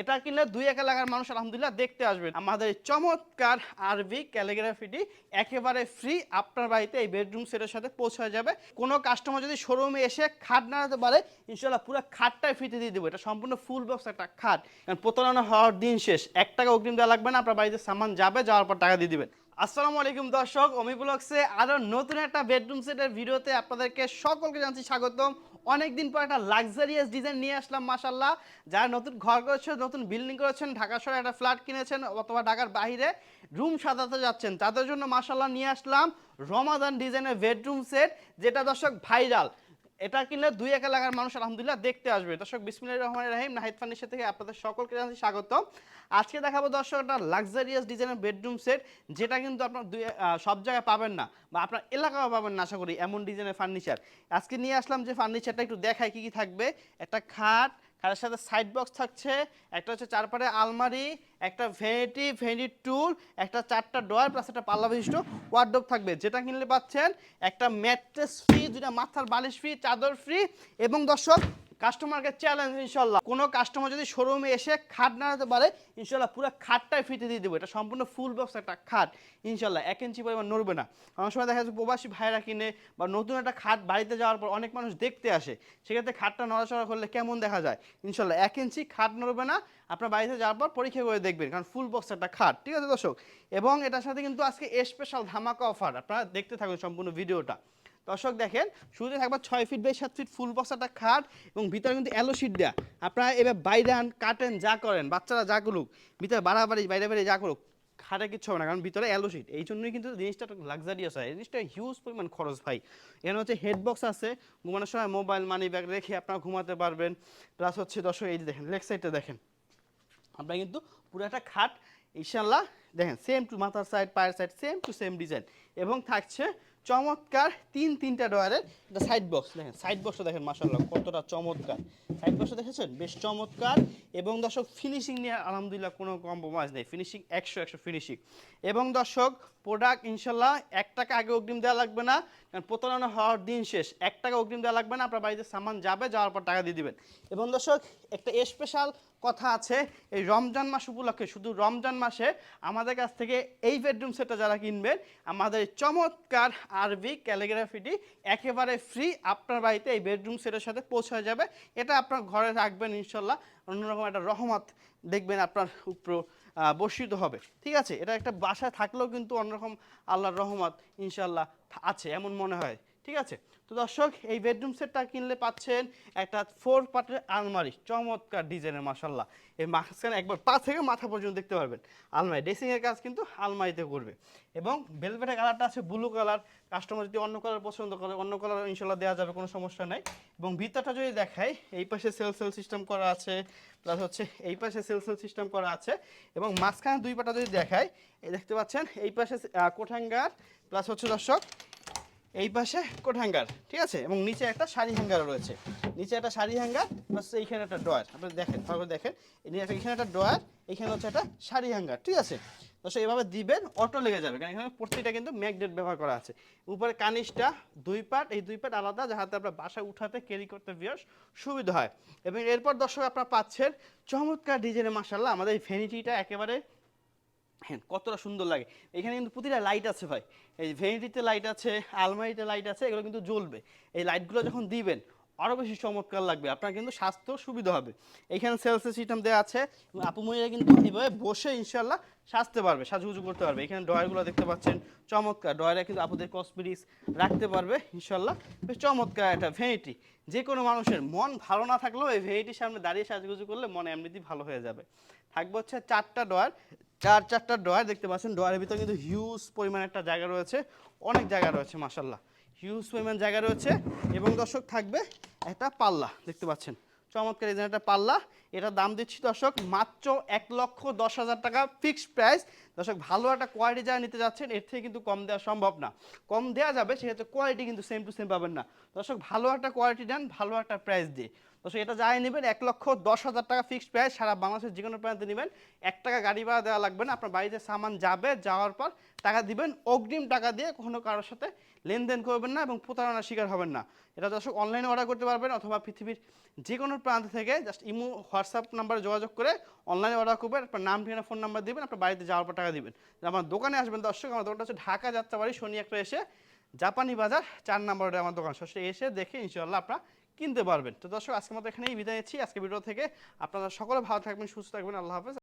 এটা কিনলে দুই এক এলাকার মানুষ আলহামদুলিল্লাহ দেখতে আসবে। আমাদের চমৎকার আরবি ক্যালিগ্রাফিটি একেবারে ফ্রি আপনার বাড়িতে এই বেডরুম সেটের সাথে পৌঁছে যাবে। কোনো কাস্টমার যদি শোরুমে এসে খাট নাড়াতে পারে ইনশাল্লাহ পুরো খাটটাই ফ্রিতে দিয়ে দেবো। এটা সম্পূর্ণ ফুল বক্স একটা খাট। কারণ প্রতারণা হওয়ার দিন শেষ। এক টাকা অগ্রিম দেওয়া লাগবে না, আপনার বাড়িতে সামান যাবে, যাওয়ার পর টাকা দিয়ে দিবেন। আসসালামু আলাইকুম দর্শক অমি ব্লগসে আরও নতুন একটা বেডরুম সেটের ভিডিওতে আপনাদেরকে সকলকে জানছি স্বাগতম। অনেক দিন পর একটা লাক্সারিয়াস ডিজাইন নিয়ে আসলাম মাসাল্লাহ যারা নতুন ঘর করেছেন, নতুন বিল্ডিং করেছেন, ঢাকা শহরে একটা ফ্ল্যাট কিনেছেন অথবা ঢাকার বাইরে রুম সাজাতে যাচ্ছেন, তাদের জন্য মাসাল্লাহ নিয়ে আসলাম রমাদান ডিজাইনের বেডরুম সেট যেটা দর্শক ভাইরাল এটা কিনলে দুই একা এলাকার মানুষ আলহামদুলিল্লাহ দেখতে আসবে। দর্শক বিসমিল্লা রহমান রাহিম, নাহিদ ফার্নিচার থেকে আপনাদের সকলকে জানাচ্ছি স্বাগত আজকে দেখাবো দর্শক একটা লাক্সারিয়াস ডিজাইনের বেডরুম সেট যেটা কিন্তু আপনার দুই সব জায়গায় পাবেন না বা আপনার এলাকাও পাবেন না, আশা করি, এমন ডিজাইনের ফার্নিচার আজকে নিয়ে আসলাম যে ফার্নিচারটা একটু দেখায় কি কি থাকবে। একটা খাট খাটের সাথে সাইড বক্স থাকছে, একটা হচ্ছে চারপারে আলমারি, একটা ভেনিটি ভেনিটি টুল একটা চারটা ডয়ার প্লাস একটা পাল্লা বিশিষ্ট ওয়ার্ডরোব থাকবে। যেটা কিনলে পাচ্ছেন একটা ম্যাট্রেস ফ্রি দুটা মাথার বালিশ ফ্রি চাদর ফ্রি এবং দর্শক কাস্টমারকে চ্যালেঞ্জ ইনশাল্লাহ কোনো কাস্টমার যদি শোরুমে এসে খাট নাড়াতে পারে ইনশাল্লাহ পুরো খাটটাই ফ্রিতে দিয়ে দেবো। এটা সম্পূর্ণ ফুল বক্স একটা খাট ইনশাল্লাহ এক ইঞ্চি পরিমাণ নড়বে না। অনেক সময় দেখা যাচ্ছে প্রবাসী ভাইরা কিনে বা নতুন একটা খাট বাড়িতে যাওয়ার পর অনেক মানুষ দেখতে আসে। সেক্ষেত্রে খাটটা নড়াচড়া করলে কেমন দেখা যায়? ইনশাল্লাহ এক ইঞ্চি খাট নড়বে না। আপনার বাড়িতে যাওয়ার পর পরীক্ষা করে দেখবেন, কারণ ফুল বক্স একটা খাট। ঠিক আছে দর্শক? এবং এটার সাথে কিন্তু আজকে স্পেশাল ধামাকা অফার আপনারা দেখতে থাকুন সম্পূর্ণ ভিডিওটা দর্শক দেখেন, শুরুতে থাকবে ছয় ফিট বাই সাত ফিট ফুল বক্স একটা খাট এবং ভিতরে কিন্তু অ্যালো শিট আপনারা এবার বাইরে আন কাটেন যা করেন, বাচ্চারা যা করুক, ভিতরে বাড়াবাড়ি বাইরে বাইরে যা করুক, খাটে কিচ্ছু হবে না, কারণ ভিতরে অ্যালো এই জন্যই কিন্তু জিনিসটা লাক্সারিয়াস হয়। জিনিসটা হিউজ পরিমাণ খরচ ভাই। এখানে হচ্ছে হেড বক্স আছে, ঘুমানোর সময় মোবাইল মানি ব্যাগ রেখে আপনারা ঘুমাতে পারবেন। প্লাস হচ্ছে দর্শক, এই যে দেখেন লেগ সাইডটা দেখেন। আপনারা কিন্তু পুরো একটা খাট ইনশাল্লাহ দেখেন সেম টু মাথার সাইড পায়ের side same to same design এবং থাকছে চমৎকার তিন তিনটা ডয়ারের সাইড বক্স দেখেন সাইড বক্সটা দেখেন মাসাল্লাহ কতটা চমৎকার। সাইড বক্সটা দেখেছেন? বেশ চমৎকার এবং দর্শক ফিনিশিং নিয়ে আলহামদুলিল্লাহ কোনো কম্প্রোমাইজ নেই। ফিনিশিং একশো একশো ফিনিশিং এবং দর্শক প্রোডাক্ট ইনশাল্লাহ এক টাকা আগে অগ্রিম দেওয়া লাগবে না, কারণ প্রতারণা হওয়ার দিন শেষ। এক টাকা অগ্রিম দেওয়া লাগবে না, আপনার বাড়িতে সামান যাবে, যাওয়ার পর টাকা দিয়ে দিবেন। এবং দর্শক একটা স্পেশাল কথা আছে, এই রমজান মাস উপলক্ষে, শুধু রমজান মাসে আমাদের কাছ থেকে এই বেডরুম সেটটা যারা কিনবেন, আমাদের চমৎকার আরবি ক্যালিগ্রাফিটি একেবারে ফ্রি আপনার বাড়িতে এই বেডরুম সেটের সাথে পৌঁছে যাবে। এটা আপনার ঘরে রাখবেন ইনশাল্লাহ, অন্যরকম একটা রহমত দেখবেন আপনার উপর বর্ষিত হবে। ঠিক আছে? এটা একটা বাসায় থাকলেও কিন্তু অন্যরকম আল্লাহর রহমত ইনশাল্লাহ আছে, এমন মনে হয়। ঠিক আছে? তো দর্শক, এই বেডরুম সেটটা কিনলে পাচ্ছেন একটা ফোর পার্টের আলমারি। চমৎকার ডিজাইনের মাসাল্লাহ এই মাঝখানে একবার পা থেকে মাথা পর্যন্ত দেখতে পারবেন। আলমারি ড্রেসিংয়ের কাজ কিন্তু আলমারিতে করবে। এবং ভেলভেটের কালারটা আছে ব্লু কালার কাস্টমার যদি অন্য কালার পছন্দ করে, অন্য কালার ইনশাল্লাহ দেওয়া যাবে, কোনো সমস্যা নাই। এবং ভিতরটা যদি দেখাই, এই পাশে সেল সেল সিস্টেম করা আছে প্লাস হচ্ছে এই পাশে সেল সেল সিস্টেম করা আছে। এবং মাঝখানে দুই পাটা যদি দেখাই দেখতে পাচ্ছেন, এই পাশে কোঠাঙ্গার প্লাস হচ্ছে দর্শক এই পাশে কোট হ্যাঙ্গার ঠিক আছে? এবং নিচে একটা শাড়ি হ্যাঙ্গার রয়েছে। নিচে একটা শাড়ি হ্যাঙ্গার প্লাস এইখানে একটা ডয়ার আপনি দেখেন, ভালো করে দেখেন। এখানে একটা ডয়ার এখানে হচ্ছে একটা শাড়ি হ্যাঙ্গার ঠিক আছে? সে এভাবে দিবেন অটো লেগে যাবে, কারণ এখানে প্রত্যেকটা কিন্তু ম্যাগনেট ব্যবহার করা আছে। উপরে কানিসটা, দুই পার্ট এই দুই পার্ট আলাদা যাহাতে আপনার বাসায় উঠাতে ক্যারি করতে বিয়ার সুবিধা হয়। এবং এরপর দর্শক আপনারা পাচ্ছেন, চমৎকার ডিজাইনের মাসাল্লাহ আমাদের এই ভ্যানিটিটা একেবারে হ্যাঁ কতটা সুন্দর লাগে। এখানে কিন্তু প্রতিটা লাইট আছে ভাই। এই ভেনিটিতে লাইট আছে আলমারিতে লাইট আছে, এগুলো কিন্তু জ্বলবে। এই লাইটগুলো যখন দিবেন আরও বেশি চমৎকার লাগবে। আপনার কিন্তু স্বাস্থ্য সুবিধা হবে। এখানে সেলসের সিস্টেম দেওয়া আছে। আপু মহিলা কিন্তু এইভাবে বসে ইনশাল্লাহ সাজতে পারবে, সাজুগুজু করতে পারবে। এখানে ডয়ারগুলো দেখতে পাচ্ছেন, চমৎকার। ডয়ারে কিন্তু আপুদের কসমেটিক্স রাখতে পারবে ইনশাল্লাহ বেশ চমৎকার একটা ভেনিটি যে কোনো মানুষের মন ভালো না থাকলেও এই ভেনিটির সামনে দাঁড়িয়ে সাজুগুজু করলে মন এমনিতেই ভালো হয়ে যাবে। থাকবে হচ্ছে চারটা ডয়ার চার চারটা ড্রয়ার দেখতে পাচ্ছেন। ড্রয়ারের ভিতরে কিন্তু হিউজ পরিমাণ একটা জায়গা রয়েছে। অনেক জায়গা রয়েছে মাসাল্লাহ হিউজ পরিমাণ জায়গা রয়েছে এবং দর্শক থাকবে একটা পাল্লা দেখতে পাচ্ছেন। চমৎকার এই যে পাল্লা। এটা দাম দিচ্ছি দর্শক মাত্র এক লক্ষ দশ হাজার টাকা ফিক্সড প্রাইস দর্শক ভালো একটা কোয়ালিটি যারা নিতে যাচ্ছেন, এর থেকে কিন্তু কম দেওয়া সম্ভব না। কম দেওয়া যাবে, সেক্ষেত্রে কোয়ালিটি কিন্তু সেম টু সেম পাবেন না। দর্শক ভালো একটা কোয়ালিটি দেন ভালো একটা প্রাইস দিয়ে। দর্শক এটা যাই নেবেন, এক লক্ষ দশ হাজার টাকা ফিক্সড প্রাইস সারা বাংলাদেশের যে কোনো প্রান্তে নেবেন। এক টাকা গাড়ি ভাড়া দেওয়া লাগবে না। আপনার বাড়িতে সামান যাবে, যাওয়ার পর টাকা দিবেন, অগ্রিম টাকা দিয়ে কখনো কারোর সাথে লেনদেন করবেন না এবং প্রতারণার শিকার হবেন না। এটা দর্শক অনলাইনে অর্ডার করতে পারবেন অথবা পৃথিবীর যে কোনো প্রান্ত থেকে জাস্ট ইমো, হোয়াটসঅ্যাপ নাম্বারে যোগাযোগ করে অনলাইনে অর্ডার করবেন, আপনার নাম, ঠিকানা ফোন নাম্বার দিবেন, আপনার বাড়িতে যাওয়ার পর টাকা দিবেন। আমার দোকানে আসবেন দর্শক, আমার দোকানটা হচ্ছে ঢাকা যাত্রাবাড়ি, শনি একটা এসে জাপানি বাজার, চার নম্বরে আমার দোকান। সরাসরি এসে দেখে ইনশাল্লাহ আপনারা কিনতে পারবেন। তো দর্শক, আজকের মতো এখানেই বিদায় নিচ্ছি। আজকে ভিডিও থেকে আপনারা সকলে ভালো থাকবেন, সুস্থ থাকবেন। আল্লাহ হাফেজ।